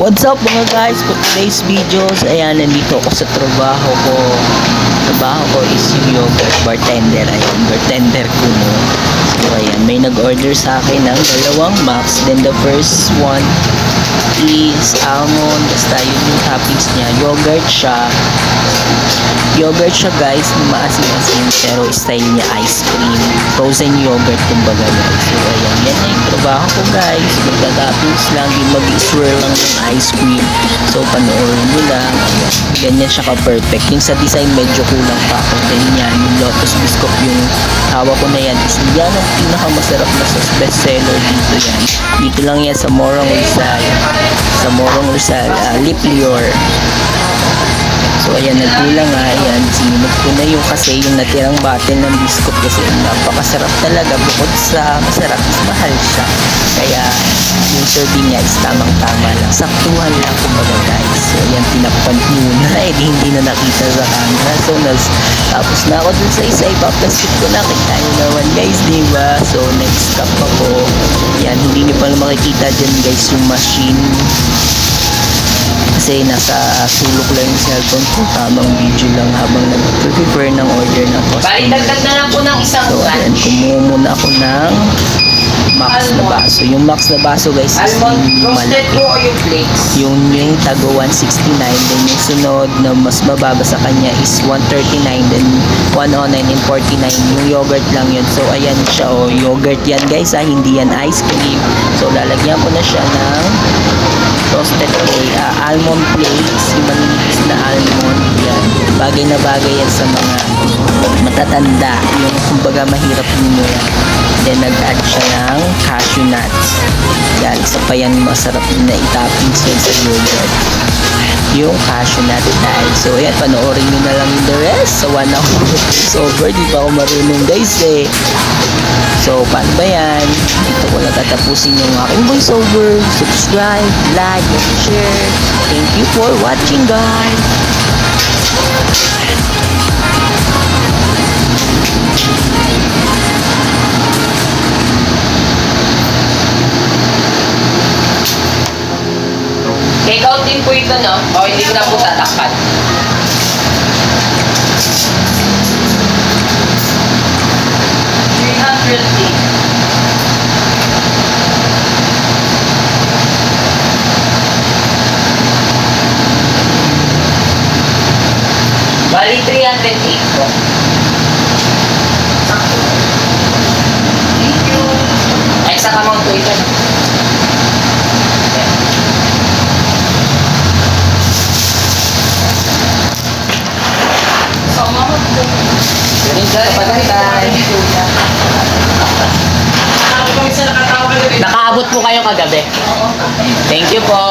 What's up mga guys? For today's videos, ayan, nandito ako sa trabaho ko. Trabaho ko is yung bartender. Ayan, bartender ko no. So ayan, may nag-order sa akin ng dalawang max. Then the first one is almond. Basta yun yung toppings niya. Yogurt siya. Yogurt siya guys, na maasim-asim. Pero style niya ice cream. Frozen yogurt kumbaga guys. So ayan, yan na yung trabaho ko guys. Magta-toppings lang, yung mag-swirl lang ng ice cream. So panoorin nyo lang. Ganyan siya ka-perfect. Yung sa design medyo kulang pa ako. Ganyan, yung lotus biscuit yung hawak ko na yan. Is yan ang pinakamasarap na sa bestseller dito yan. Dito lang yan sa Morong Rizal. Sa Morong Rizal, uh, Lip Lior. So ayan, nagkulang nga, ayan, sinunod ko na yung kasi yung natirang bottle ng biscuit kasi napakasarap talaga bukod sa masarap is mahal siya. Kaya yung serving niya is tamang-tama lang. Saktuhan lang kumbaga guys. So ayan, tinakpan muna. Eh, di hindi na nakita sa camera. So nas, tapos na ako dun sa isa, ipaplastic ko na. Kita nyo naman guys, di ba? So next stop ako. Yan, hindi nyo pa makikita dyan guys yung machine kasi nasa sulok lang yung cellphone ko tamang video lang habang nag-prepare ng order ng Bali, customer dagdag na lang po ng isang so ayan kumuha muna ako ng baso yung max na baso guys is yung malaki yung yung tago 169 then yung sunod na mas mababa sa kanya is 139 then 109 and 49 yung yogurt lang yun. So ayan siya oh yogurt yan guys ah. Hindi yan ice cream. So lalagyan ko na siya ng roasted flake ah, almond flakes yung maninipis na almond yan. Bagay na bagay yan sa mga matatanda. Yung kumbaga mahirap lumuya then nag-add siya ng cashew nuts. Yan isa pa yan masarap na yan sa yogurt yung cashew nut dahil. So yan panoorin nyo na lang yung the rest. Sa one hour is over. Di pa ako marunong guys eh. So paano ba yan? Dito ko natatapusin yung aking voiceover. Subscribe like and share. Thank you for watching guys Take out din po ito, no? O hindi ko na po tatakpan. Bali, 308 po. Thank you. Exact amount po ito. So, mamot po. Ganun ka, kapatay. Nakaabot po kayo kagabi. Thank you po.